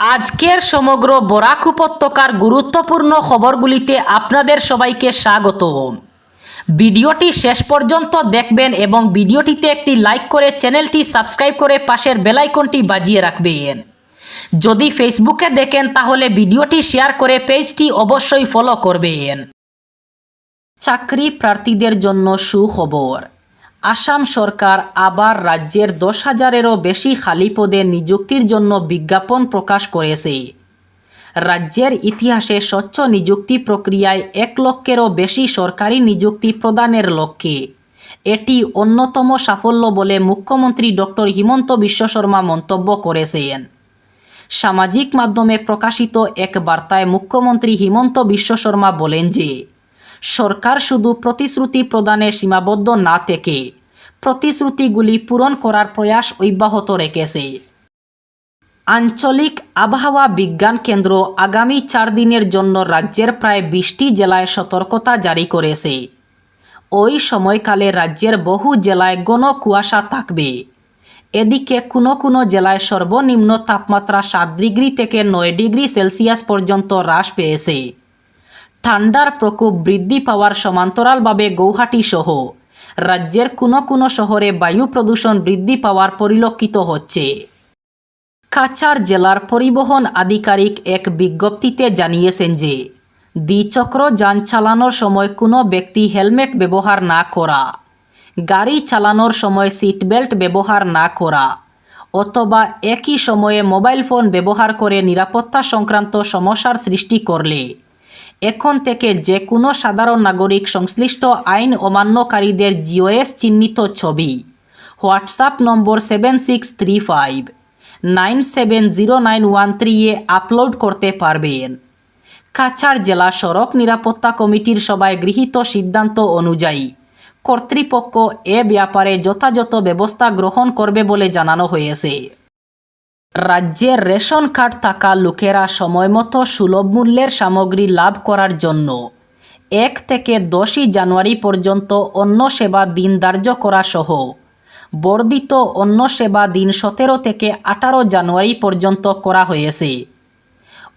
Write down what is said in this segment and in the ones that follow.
আজকের সমগ্র বরাক উপত্যকার গুরুত্বপূর্ণ খবরগুলিতে আপনাদের সবাইকে স্বাগত। ভিডিওটি শেষ পর্যন্ত দেখবেন এবং ভিডিওটিতে একটি লাইক করে চ্যানেলটি সাবস্ক্রাইব করে পাশের বেলাইকনটি বাজিয়ে রাখবেন। যদি ফেসবুকে দেখেন তাহলে ভিডিওটি শেয়ার করে পেজটি অবশ্যই ফলো করবেন। চাকরি প্রার্থীদের জন্য সুখবর। আসাম সরকার আবার রাজ্যের দশ হাজারেরও বেশি খালি পদে নিযুক্তির জন্য বিজ্ঞাপন প্রকাশ করেছে। রাজ্যের ইতিহাসে স্বচ্ছ নিযুক্তি প্রক্রিয়ায় এক লক্ষেরও বেশি সরকারি নিযুক্তি প্রদানের লক্ষ্যে। এটি অন্যতম সাফল্য বলে মুখ্যমন্ত্রী ডক্টর হিমন্ত বিশ্ব শর্মা মন্তব্য করেছেন। সামাজিক মাধ্যমে প্রকাশিত এক বার্তায় মুখ্যমন্ত্রী হিমন্ত বিশ্ব শর্মা বলেন যে সরকার শুধু প্রতিশ্রুতি প্রদানে সীমাবদ্ধ না থেকে প্রতিশ্রুতিগুলি পূরণ করার প্রয়াস অব্যাহত রেখেছে। আঞ্চলিক আবহাওয়া বিজ্ঞান কেন্দ্র আগামী চার দিনের জন্য রাজ্যের প্রায় বিশটি জেলায় সতর্কতা জারি করেছে। ওই সময়কালে রাজ্যের বহু জেলায় ঘন কুয়াশা থাকবে। এদিকে কোনো কোনো জেলায় সর্বনিম্ন তাপমাত্রা সাত ডিগ্রি থেকে নয় ডিগ্রি সেলসিয়াস পর্যন্ত হ্রাস পেয়েছে। ঠান্ডার প্রকোপ বৃদ্ধি পাওয়ার সমান্তরালভাবে গৌহাটি সহ। রাজ্যের কোনো কোনো শহরে বায়ু প্রদূষণ বৃদ্ধি পাওয়ার পরিলক্ষিত হচ্ছে। কাছাড় জেলার পরিবহন আধিকারিক এক বিজ্ঞপ্তিতে জানিয়েছেন যে, দ্বিচক্র যান চালানোর সময় কোনো ব্যক্তি হেলমেট ব্যবহার না করা, গাড়ি চালানোর সময় সিট বেল্ট ব্যবহার না করা, অথবা একই সময়ে মোবাইল ফোন ব্যবহার করে নিরাপত্তা সংক্রান্ত সমস্যার সৃষ্টি করলে এখন থেকে যে কোনো সাধারণ নাগরিক সংশ্লিষ্ট আইন অমান্যকারীদের জিওএস চিহ্নিত ছবি। হোয়াটসঅ্যাপ নম্বর seven six three five. Nine seven zero nine one three এ আপলোড করতে পারবেন। কাছাড় জেলা সড়ক নিরাপত্তা কমিটির সভায় গৃহীত সিদ্ধান্ত অনুযায়ী কর্তৃপক্ষ এ ব্যাপারে যথাযথ ব্যবস্থা গ্রহণ করবে বলে জানানো হয়েছে। রাজ্যের রেশন কার্ড থাকা লোকেরা সময়মতো সুলভ মূল্যের সামগ্রী লাভ করার জন্য। এক থেকে দশই জানুয়ারি পর্যন্ত অন্য সেবা দিন ধার্য করা সহ। বর্ধিত অন্য সেবা দিন সতেরো থেকে আঠারো জানুয়ারি পর্যন্ত করা হয়েছে।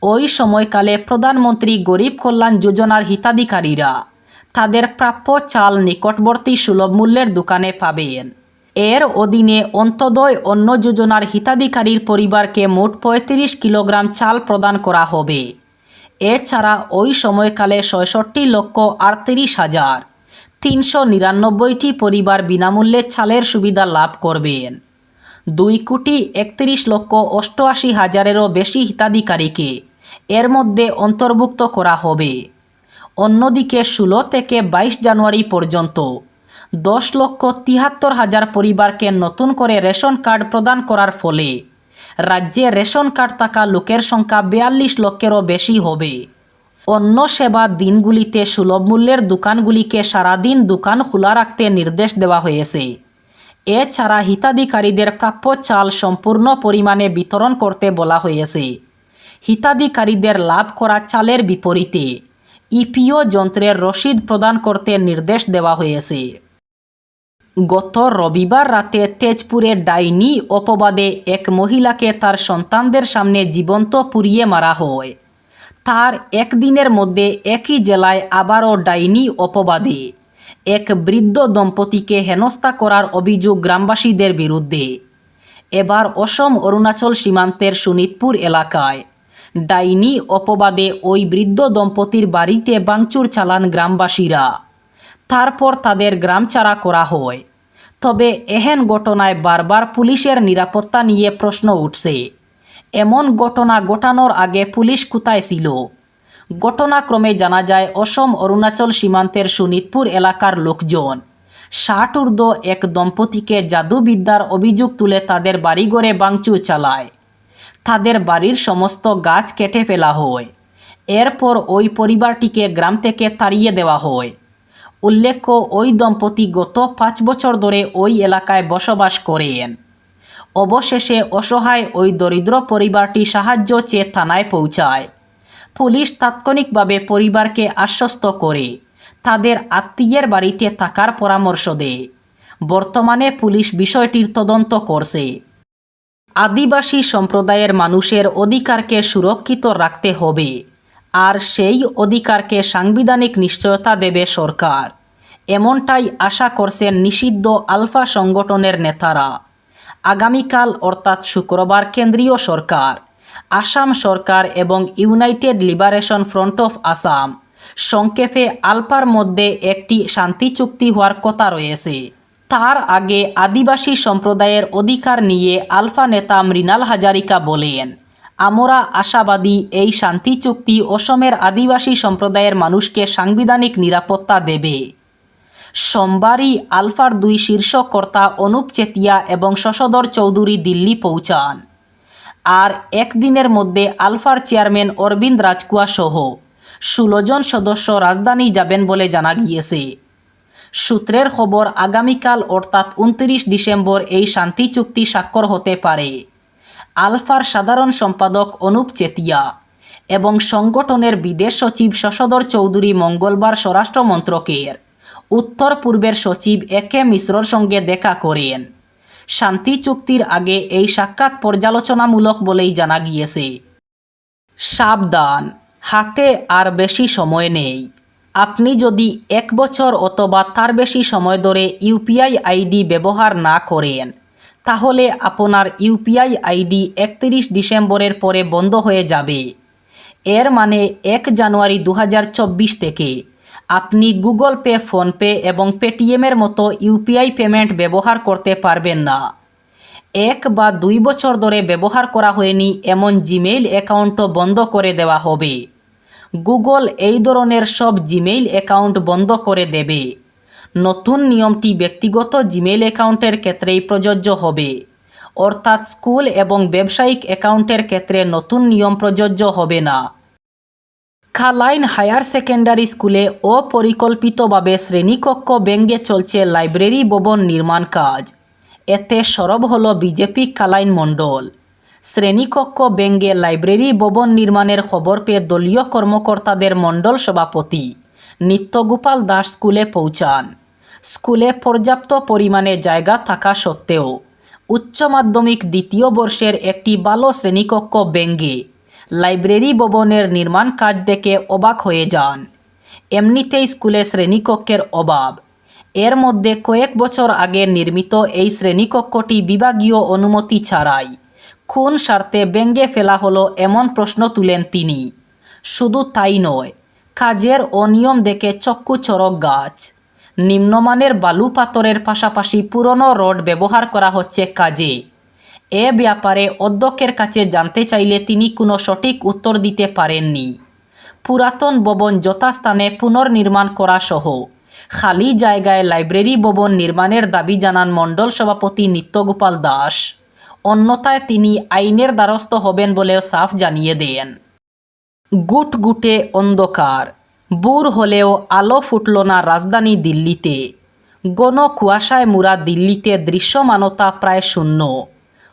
ওই সময়কালে প্রধানমন্ত্রী গরিব কল্যাণ যোজনার হিতাধিকারীরা তাদের প্রাপ্য চাল নিকটবর্তী সুলভ মূল্যের দোকানে পাবেন। এর অধীনে অন্তদয় অন্ন যোজনার হিতাধিকারীর পরিবারকে মোট পঁয়ত্রিশ কিলোগ্রাম চাল প্রদান করা হবে। এছাড়া ওই সময়কালে ছয়ষট্টি লক্ষ আটত্রিশ হাজার তিনশো নিরানব্বইটি পরিবার বিনামূল্যে চালের সুবিধা লাভ করবেন। দুই কোটি একত্রিশ লক্ষ অষ্টআশি হাজারেরও বেশি হিতাধিকারীকে এর মধ্যে অন্তর্ভুক্ত করা হবে। অন্যদিকে ষোলো থেকে বাইশ জানুয়ারি পর্যন্ত দশ লক্ষ তিয়াত্তর হাজার পরিবারকে নতুন করে রেশন কার্ড প্রদান করার ফলে রাজ্যে রেশন কার্ড থাকা লোকের সংখ্যা বিয়াল্লিশ লক্ষেরও বেশি হবে। অন্য সেবা দিনগুলিতে সুলভ মূল্যের দোকানগুলিকে সারাদিন দোকান খোলা রাখতে নির্দেশ দেওয়া হয়েছে। এছাড়া হিতাধিকারীদের প্রাপ্য চাল সম্পূর্ণ পরিমাণে বিতরণ করতে বলা হয়েছে। হিতাধিকারীদের লাভ করা চালের বিপরীতে ইপিও যন্ত্রের রসিদ প্রদান করতে নির্দেশ দেওয়া হয়েছে। গত রবিবার রাতে তেজপুরে ডাইনি অপবাদে এক মহিলাকে তার সন্তানদের সামনে জীবন্ত পুড়িয়ে মারা হয়। তার একদিনের মধ্যে একই জেলায় আবারও ডাইনি অপবাদে। এক বৃদ্ধ দম্পতিকে হেনস্থা করার অভিযোগ গ্রামবাসীদের বিরুদ্ধে। এবার অসম অরুণাচল সীমান্তের সুনিতপুর এলাকায়। ডাইনি অপবাদে ওই বৃদ্ধ দম্পতির বাড়িতে বাংচুর চালান গ্রামবাসীরা। তারপর তাদের গ্রাম ছাড়া করা হয়। তবে এহেন ঘটনায় বারবার পুলিশের নিরাপত্তা নিয়ে প্রশ্ন উঠছে। এমন ঘটনা ঘটানোর আগে পুলিশ কোথায় ছিল? ঘটনাক্রমে জানা যায়, অসম অরুণাচল সীমান্তের সুনিতপুর এলাকার লোকজন ষাট ঊর্ধ্ব এক দম্পতিকে জাদুবিদ্যার অভিযোগ তুলে তাদের বাড়িঘরে বাংচুর চালায়। তাদের বাড়ির সমস্ত গাছ কেটে ফেলা হয়। এরপর ওই পরিবারটিকে গ্রাম থেকে তাড়িয়ে দেওয়া হয়। উল্লেখ্য, ওই দম্পতি গত পাঁচ বছর ধরে ওই এলাকায় বসবাস করেন। অবশেষে অসহায় ওই দরিদ্র পরিবারটি সাহায্য চেয়ে থানায় পৌঁছায়। পুলিশ তাৎক্ষণিকভাবে পরিবারকে আশ্বস্ত করে, তাদের আত্মীয়ের বাড়িতে থাকার পরামর্শ দেয়। বর্তমানে পুলিশ বিষয়টির তদন্ত করছে। আদিবাসী সম্প্রদায়ের মানুষের অধিকারকে সুরক্ষিত রাখতে হবে। আর সেই অধিকারকে সাংবিধানিক নিশ্চয়তা দেবে সরকার। এমনটাই আশা করছেন নিষিদ্ধ আলফা সংগঠনের নেতারা। আগামীকাল অর্থাৎ শুক্রবার কেন্দ্রীয় সরকার, আসাম সরকার এবং United Liberation Front of Assam সংক্ষেপে আলফার মধ্যে একটি শান্তি চুক্তি হওয়ার কথা রয়েছে। তার আগে আদিবাসী সম্প্রদায়ের অধিকার নিয়ে আলফা নেতা মৃণাল হাজারিকা বলেন আমরা আশাবাদী এই শান্তি চুক্তি অসমের আদিবাসী সম্প্রদায়ের মানুষকে সাংবিধানিক নিরাপত্তা দেবে। সোমবারই আলফার দুই শীর্ষ কর্তা অনুপ চেতিয়া এবং শশধর চৌধুরী দিল্লি পৌঁছান। আর একদিনের মধ্যে আলফার চেয়ারম্যান অরবিন্দ রাজকুয়া সহ ষোলো জন সদস্য রাজধানী যাবেন বলে জানা গিয়েছে। সূত্রের খবর, আগামীকাল অর্থাৎ উনত্রিশ ডিসেম্বর এই শান্তি চুক্তি স্বাক্ষর হতে পারে। আলফার সাধারণ সম্পাদক অনুপ চেতিয়া এবং সংগঠনের বিদেশ সচিব শশধর চৌধুরী মঙ্গলবার স্বরাষ্ট্র মন্ত্রকের উত্তর পূর্বের সচিব এ কে মিশ্রর সঙ্গে দেখা করেন। শান্তি চুক্তির আগে এই সাক্ষাৎ পর্যালোচনামূলক বলেই জানা গিয়েছে। সাবধান, হাতে আর বেশি সময় নেই। আপনি যদি এক বছর অথবা তার বেশি সময় ধরে ইউপিআই আইডি ব্যবহার না করেন তাহলে আপনার ইউপিআই আইডি একত্রিশ ডিসেম্বরের পরে বন্ধ হয়ে যাবে। এর মানে এক জানুয়ারি দু হাজার চব্বিশ থেকে আপনি গুগল পে, ফোনপে এবং পেটিএমের মতো ইউপিআই পেমেন্ট ব্যবহার করতে পারবেন না। এক বা দুই বছর ধরে ব্যবহার করা হয়নি এমন জিমেইল অ্যাকাউন্টও বন্ধ করে দেওয়া হবে। গুগল এই ধরনের সব জিমেইল অ্যাকাউন্ট বন্ধ করে দেবে। নতুন নিয়মটি ব্যক্তিগত জিমেইল অ্যাকাউন্টের ক্ষেত্রেই প্রযোজ্য হবে। অর্থাৎ স্কুল এবং ব্যবসায়িক অ্যাকাউন্টের ক্ষেত্রে নতুন নিয়ম প্রযোজ্য হবে না। খালাইন হায়ার সেকেন্ডারি স্কুলে অপরিকল্পিতভাবে শ্রেণীকক্ষ ব্যঙ্গে চলছে লাইব্রেরি ভবন নির্মাণ কাজ। এতে সরব হল বিজেপি কালাইন মণ্ডল। শ্রেণীকক্ষ ব্যঙ্গে লাইব্রেরি ভবন নির্মাণের খবর পেয়ে দলীয় কর্মকর্তাদের মণ্ডল সভাপতি নিত্যগোপাল দাস স্কুলে পৌঁছান। স্কুলে পর্যাপ্ত পরিমাণে জায়গা থাকা সত্ত্বেও উচ্চ মাধ্যমিক দ্বিতীয় বর্ষের একটি ভালো শ্রেণীকক্ষ ব্যঙ্গে লাইব্রেরি ভবনের নির্মাণ কাজ দেখে অবাক হয়ে যান। এমনিতেই স্কুলে শ্রেণীকক্ষের অভাব। এর মধ্যে কয়েক বছর আগে নির্মিত এই শ্রেণীকক্ষটি বিভাগীয় অনুমতি ছাড়াই খুন স্বার্থে ব্যঙ্গে ফেলা হলো এমন প্রশ্ন তুলেন তিনি। শুধু তাই নয়, কাজের অনিয়ম দেখে চক্ষু চরক গাছ। নিম্নমানের বালু পাথরের পাশাপাশি পুরনো রড ব্যবহার করা হচ্ছে কাজে। এ ব্যাপারে অধ্যক্ষের কাছে জানতে চাইলে তিনি কোনো সঠিক উত্তর দিতে পারেননি। পুরাতন ভবন যথাস্থানে পুনর্নির্মাণ করা সহ। খালি জায়গায় লাইব্রেরি ভবন নির্মাণের দাবি জানান মণ্ডল সভাপতি নিত্যগোপাল দাস। অন্যথায় তিনি আইনের দ্বারস্থ হবেন বলেও সাফ জানিয়ে দেন। গুট গুটে অন্ধকার। বুর হলেও আলো ফুটল না রাজধানী দিল্লিতে। গণ কুয়াশায় মুড়া দিল্লিতে দৃশ্যমানতা প্রায় শূন্য।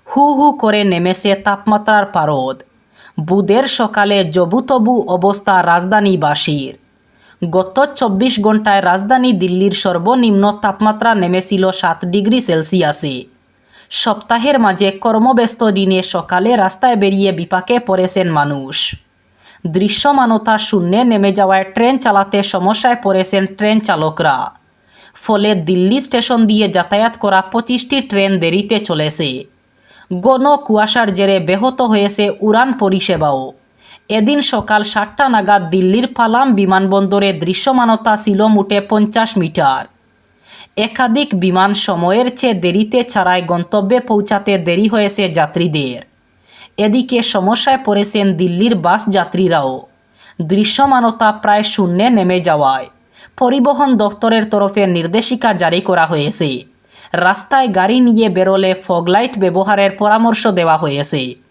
হু হু করে নেমেছে তাপমাত্রার পারদ। বুধের সকালে জবুতবু অবস্থা রাজধানীবাসীর। গত চব্বিশ ঘন্টায় রাজধানী দিল্লির সর্বনিম্ন তাপমাত্রা নেমেছিল সাত ডিগ্রি সেলসিয়াসে। সপ্তাহের মাঝে কর্মব্যস্ত দিনে সকালে রাস্তায় বেরিয়ে বিপাকে পড়েছেন মানুষ। দৃশ্যমানতা শূন্যে নেমে যাওয়ায় ট্রেন চালাতে সমস্যায় পড়েছেন ট্রেন চালকরা। ফলে দিল্লি স্টেশন দিয়ে যাতায়াত করা পঁচিশটি ট্রেন দেরিতে চলেছে। গণ কুয়াশার জেরে ব্যাহত হয়েছে উড়ান পরিষেবাও। এদিন সকাল সাতটা নাগাদ দিল্লির পালাম বিমানবন্দরে দৃশ্যমানতা ছিল মোটে পঞ্চাশ মিটার। একাধিক বিমান সময়ের চেয়ে দেরিতে ছাড়ায় গন্তব্যে পৌঁছাতে দেরি হয়েছে যাত্রীদের। এদিকে সমস্যায় পড়েছেন দিল্লির বাস যাত্রীরাও। দৃশ্যমানতা প্রায় শূন্যে নেমে যাওয়ায় পরিবহন দফতরের তরফে নির্দেশিকা জারি করা হয়েছে। রাস্তায় গাড়ি নিয়ে বেরোলে ফগলাইট ব্যবহারের পরামর্শ দেওয়া হয়েছে।